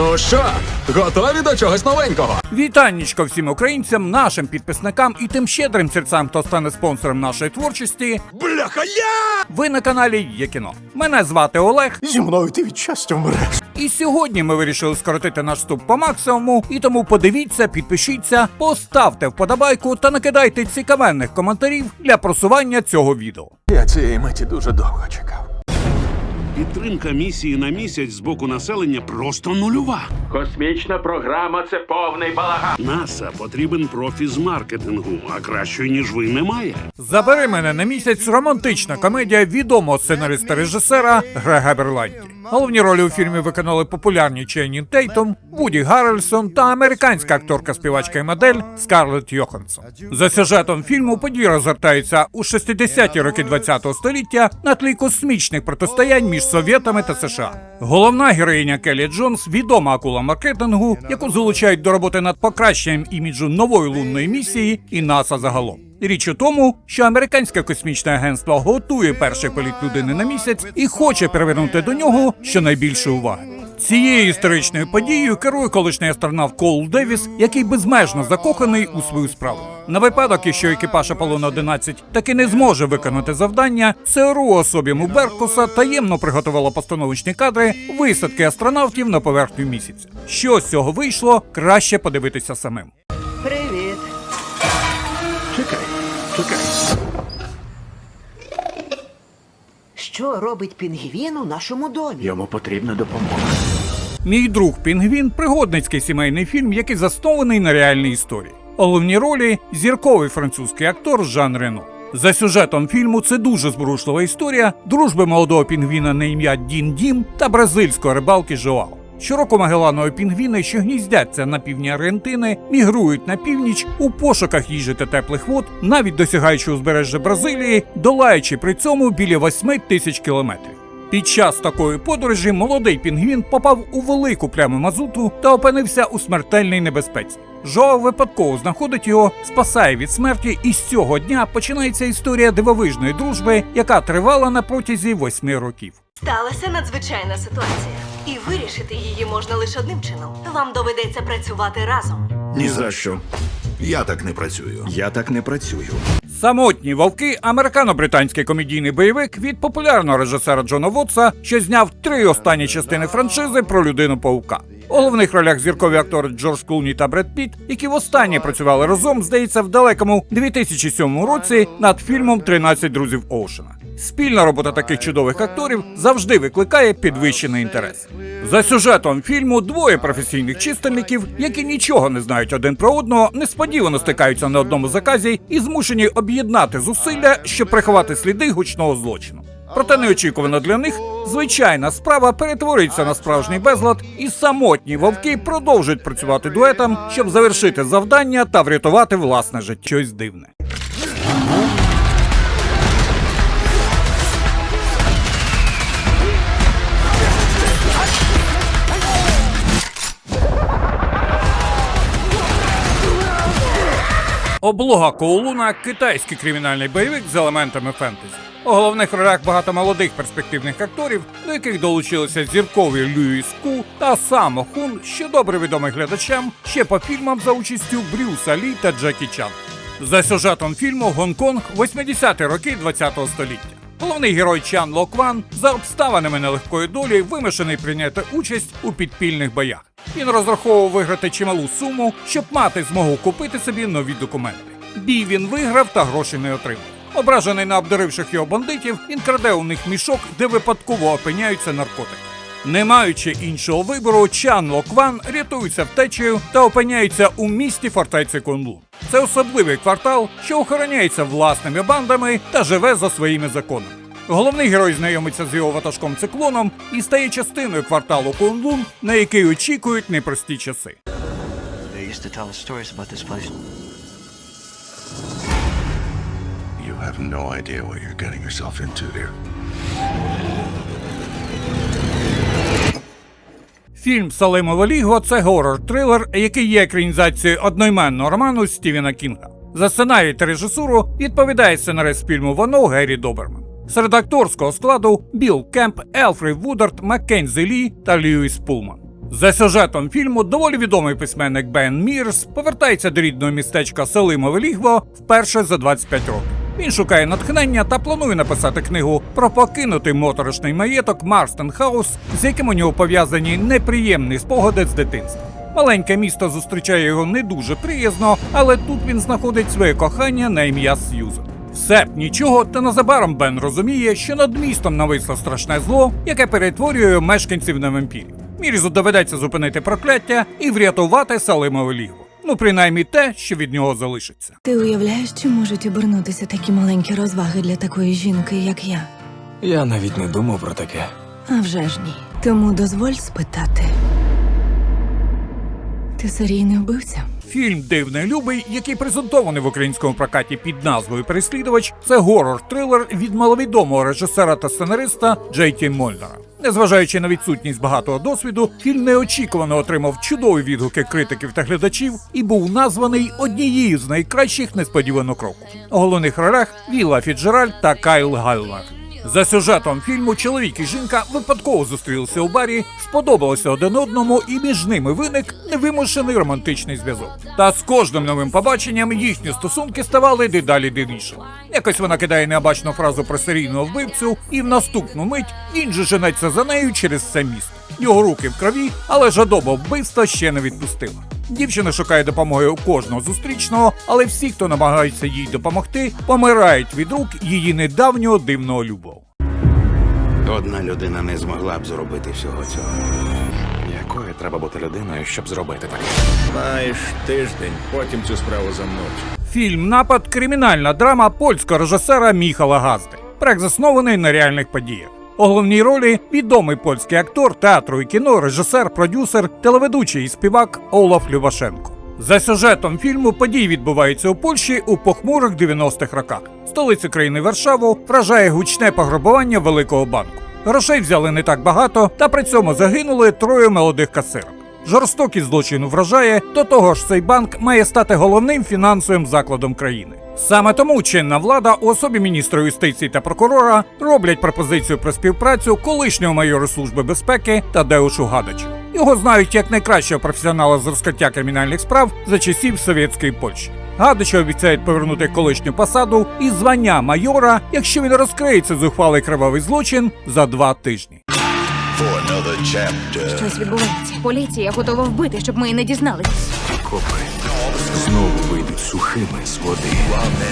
Ну що, готові до чогось новенького? Вітаннячко всім українцям, нашим підписникам і тим щедрим серцям, хто стане спонсором нашої творчості. Бляха, я! Ви на каналі Є кіно. Мене звати Олег, Зі мною ти від щастя вмреш. і сьогодні ми вирішили скоротити наш вступ по максимуму. І тому подивіться, підпишіться, поставте вподобайку та накидайте цікавенних коментарів для просування цього відео. Я цієї миті дуже довго чекав. Підтримка місії на місяць з боку населення просто нульова. Космічна програма це повний балаган. НАСА потрібен профі з маркетингу, а кращої ніж ви немає. Забери мене на місяць романтична комедія відомого сценариста режисера Грега Берланті. Головні ролі у фільмі виконали популярні Чейнін Тейтом, Вуді Гаррельсон та американська акторка, співачка і модель Скарлетт Йоханссон. За сюжетом фільму події розгортаються у 60-ті роки ХХ століття на тлі космічних протистоянь між Совєтами та США. Головна героїня Келі Джонс відома акула маркетингу, яку залучають до роботи над покращенням іміджу нової лунної місії і НАСА загалом. Річ у тому, що американське космічне агентство готує перший політ людини на місяць і хоче привернути до нього щонайбільше уваги. Цією історичною подією керує колишній астронавт Коул Девіс, який безмежно закоханий у свою справу. На випадок, якщо екіпаж Аполлон 11 таки не зможе виконати завдання, ЦРУ особі Муберкуса таємно приготувало постановочні кадри висадки астронавтів на поверхню місяця. Що з цього вийшло, краще подивитися самим. Чекай. Що робить пінгвін у нашому домі? Йому потрібна допомога. Мій друг Пінгвін пригодницький сімейний фільм, який заснований на реальній історії. Головні ролі зірковий французький актор Жан Рено. За сюжетом фільму це дуже зворушлива історія дружби молодого пінгвіна на ім'я Дін Дім та бразильської рибалки Жоао. Щороку магеланові пінгвіни, що гніздяться на півдні Аргентини, мігрують на північ у пошуках їжі та теплих вод, навіть досягаючи узбережжя Бразилії, долаючи при цьому біля 8 тисяч кілометрів. Під час такої подорожі молодий пінгвін попав у велику пляму мазуту та опинився у смертельній небезпеці. Жоа випадково знаходить його, спасає від смерті, і з цього дня починається історія дивовижної дружби, яка тривала на протязі восьми років. Сталася надзвичайна ситуація, і вирішити її можна лише одним чином. Вам доведеться працювати разом. Ні за що. Я так не працюю. Я так не працюю. Самотні вовки американо-британський комедійний бойовик від популярного режисера Джона Вотса, що зняв три останні частини франшизи про людину паука. У головних ролях зіркові актори Джордж Клуні та Бред Піт, які востаннє працювали разом, здається, в далекому 2007 році над фільмом «13 друзів Оушена. Спільна робота таких чудових акторів завжди викликає підвищений інтерес. За сюжетом фільму двоє професійних чистильників, які нічого не знають один про одного, несподівано стикаються на одному заказі і змушені об'єднати зусилля, щоб приховати сліди гучного злочину. Проте неочікувано для них звичайна справа перетворюється на справжній безлад, і самотні вовки продовжують працювати дуетом, щоб завершити завдання та врятувати власне життя. Щось дивне. Облога Коулуна китайський кримінальний бойовик з елементами фентезі. У головних ролях багато молодих перспективних акторів, до яких долучилися зіркові Люїс Ку та Само Хун, що добре відомий глядачам ще по фільмам за участю Брюса Лі та Джекі Чан. За сюжетом фільму Гонконг 80-ті роки ХХ століття. Головний герой Чан Локван за обставинами нелегкої долі вимушений прийняти участь у підпільних боях. Він розраховував виграти чималу суму, щоб мати змогу купити собі нові документи. Бій він виграв та грошей не отримав. Ображений на обдаривших його бандитів, він краде у них мішок, де випадково опиняються наркотики. Не маючи іншого вибору, Чан Локван рятується втечею та опиняється у місті фортеці Кунлу. Це особливий квартал, що охороняється власними бандами та живе за своїми законами. Головний герой знайомиться з його ватажком циклоном і стає частиною кварталу Кунлун, на який очікують непрості часи. You have no idea what you're getting yourself into here. Фільм Салимове ліго це горор-трилер, який є екранізацією одноіменного роману Стівена Кінга. За сценарій та режисуру відповідає сценарист фільму Вано Геррі Доберман. Серед акторського складу Білл Кемп, Елфрі Вудард, Маккензі Лі та Льюіс Пулман. За сюжетом фільму доволі відомий письменник Бен Мірс повертається до рідного містечка Селимове Лігво вперше за 25 років. Він шукає натхнення та планує написати книгу про покинутий моторошний маєток Марстен Хаус, з яким у нього пов'язані неприємні спогади з дитинства. Маленьке місто зустрічає його не дуже приязно, але тут він знаходить своє кохання на ім'я Сьюзен. Б нічого, та незабаром Бен розуміє, що над містом нависло страшне зло, яке перетворює мешканців на вампірів. Мірзу доведеться зупинити прокляття і врятувати Салимове лігво. Ну, принаймні те, що від нього залишиться. Ти уявляєш, чи можуть обернутися такі маленькі розваги для такої жінки, як я? Я навіть не думав про таке. А вже ж ні. Тому дозволь спитати. Ти серійний вбивця? Фільм Дивний любий, який презентований в українському прокаті під назвою Переслідувач, це горор-трилер від маловідомого режисера та сценариста Джей Ті Мольнера. Незважаючи на відсутність багатого досвіду, фільм неочікувано отримав чудові відгуки критиків та глядачів і був названий однією з найкращих несподіванок року. У головних ролях Вілла Фіджеральд та Кайл Галлер. За сюжетом фільму чоловік і жінка випадково зустрілися у барі, сподобалися один одному, і між ними виник невимушений романтичний зв'язок. Та з кожним новим побаченням їхні стосунки ставали дедалі дивнішими. Якось вона кидає необачну фразу про серійного вбивцю, і в наступну мить він же женеться за нею через все місто. Його руки в крові, але жадоба вбивства ще не відпустила. Дівчина шукає допомоги у кожного зустрічного, але всі, хто намагається їй допомогти, помирають від рук її недавнього дивного любов. Одна людина не змогла б зробити всього цього. Якою треба бути людиною, щоб зробити таке? Маєш тиждень, потім цю справу замнуть. Фільм Напад кримінальна драма польського режисера Міхала Газди. Проект заснований на реальних подіях. У головній ролі відомий польський актор театру і кіно, режисер, продюсер, телеведучий і співак Олаф Любашенко. За сюжетом фільму події відбуваються у Польщі у похмурих 90-х роках. Столицю країни Варшаву вражає гучне пограбування великого банку. Грошей взяли не так багато, та при цьому загинули троє молодих касирок. Жорстокість злочину вражає, до того ж цей банк має стати головним фінансовим закладом країни. Саме тому чинна влада у особі міністра юстиції та прокурора роблять пропозицію про співпрацю колишнього майору служби безпеки Тадеушу Гадачу. Його знають як найкращого професіонала з розкриття кримінальних справ за часів совєтської Польщі. Гадичу обіцяють повернути колишню посаду і звання майора, якщо він розкриється зухвалий кривавий злочин за два тижні. Щось відбувається. Поліція готова вбити, щоб ми і не дізналися. Копи знову вийдуть сухими з води.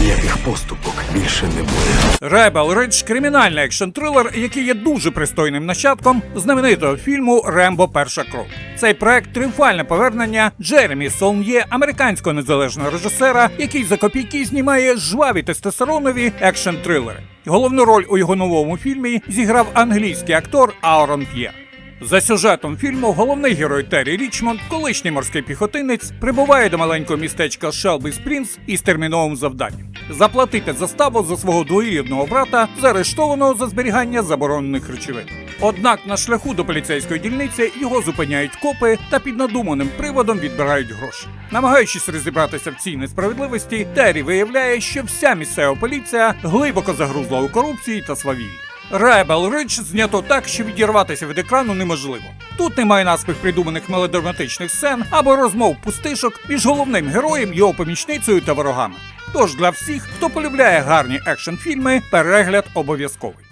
Ніяких поступок більше не буде. Ребел Ридж кримінальний екшн-трилер, який є дуже пристойним нащадком знаменитого фільму Рембо Перша кров. Цей проект тріумфальне повернення Джеремі Солн'є, американського незалежного режисера, який за копійки знімає жваві тестостеронові екшн-трилери. Головну роль у його новому фільмі зіграв англійський актор Аурон П'єр. За сюжетом фільму головний герой Террі Річмонд, колишній морський піхотинець, прибуває до маленького містечка Шелбі Спрінс із терміновим завданням заплатити заставу за свого двоюрідного брата, заарештованого за зберігання заборонених речовин. Однак на шляху до поліцейської дільниці його зупиняють копи та під надуманим приводом відбирають гроші. Намагаючись розібратися в цій несправедливості, Террі виявляє, що вся місцева поліція глибоко загрузла у корупції та свавіллі. Ребел Ридж знято так, що відірватися від екрану неможливо. Тут немає наспіх придуманих мелодраматичних сцен або розмов пустишок між головним героєм, його помічницею та ворогами. Тож для всіх, хто полюбляє гарні екшн-фільми, перегляд обов'язковий.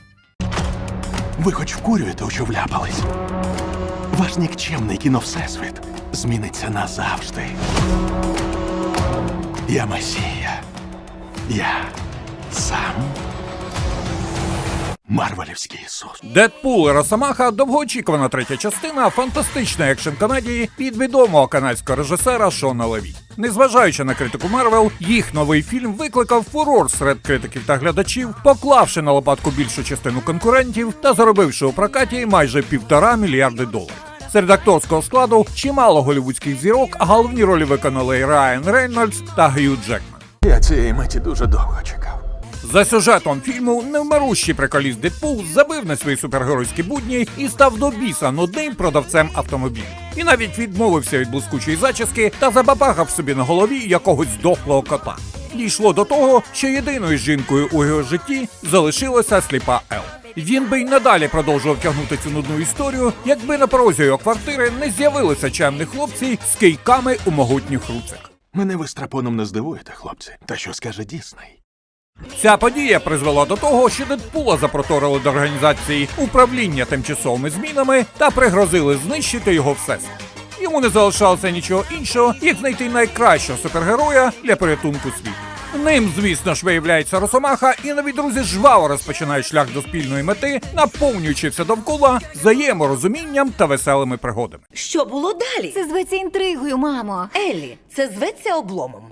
Ви хоч вкурюєте, у що вляпались? Ваш нікчемний кіновсесвіт зміниться назавжди. Я Месія. Я сам Марвелівський Ісус. Дедпул і Росомаха довгоочікувана третя частина фантастичної екшн-комедії від відомого канадського режисера Шона Леві. Незважаючи на критику Марвел, їх новий фільм викликав фурор серед критиків та глядачів, поклавши на лопатку більшу частину конкурентів та заробивши у прокаті майже півтора мільярди доларів. Серед акторського складу чимало голівудських зірок, а головні ролі виконали Райан Рейнольдс та Гью Джекман. Я цієї миті дуже довго чекав. За сюжетом фільму невмирущий приколіст Дедпул забив на свої супергеройські будні і став до біса нудним продавцем автомобілів. І навіть відмовився від блискучої зачіски та забабахав собі на голові якогось здохлого кота. Дійшло до того, що єдиною жінкою у його житті залишилася сліпа Ел. Він би й надалі продовжував тягнути цю нудну історію, якби на порозі його квартири не з'явилися чемні хлопці з кийками у могутніх руцях. Мене ви страпоном не здивуєте, хлопці. Та що скаже Дісней? Ця подія призвела до того, що Дедпула запроторили до організації управління тимчасовими змінами та пригрозили знищити його всесвіт. Йому не залишалося нічого іншого, як знайти найкращого супергероя для порятунку світу. Ним, звісно ж, виявляється Росомаха, і нові друзі жваво розпочинають шлях до спільної мети, наповнюючи все довкола взаєморозумінням та веселими пригодами. Що було далі? Це зветься інтригою, мамо. Еллі, це зветься обломом.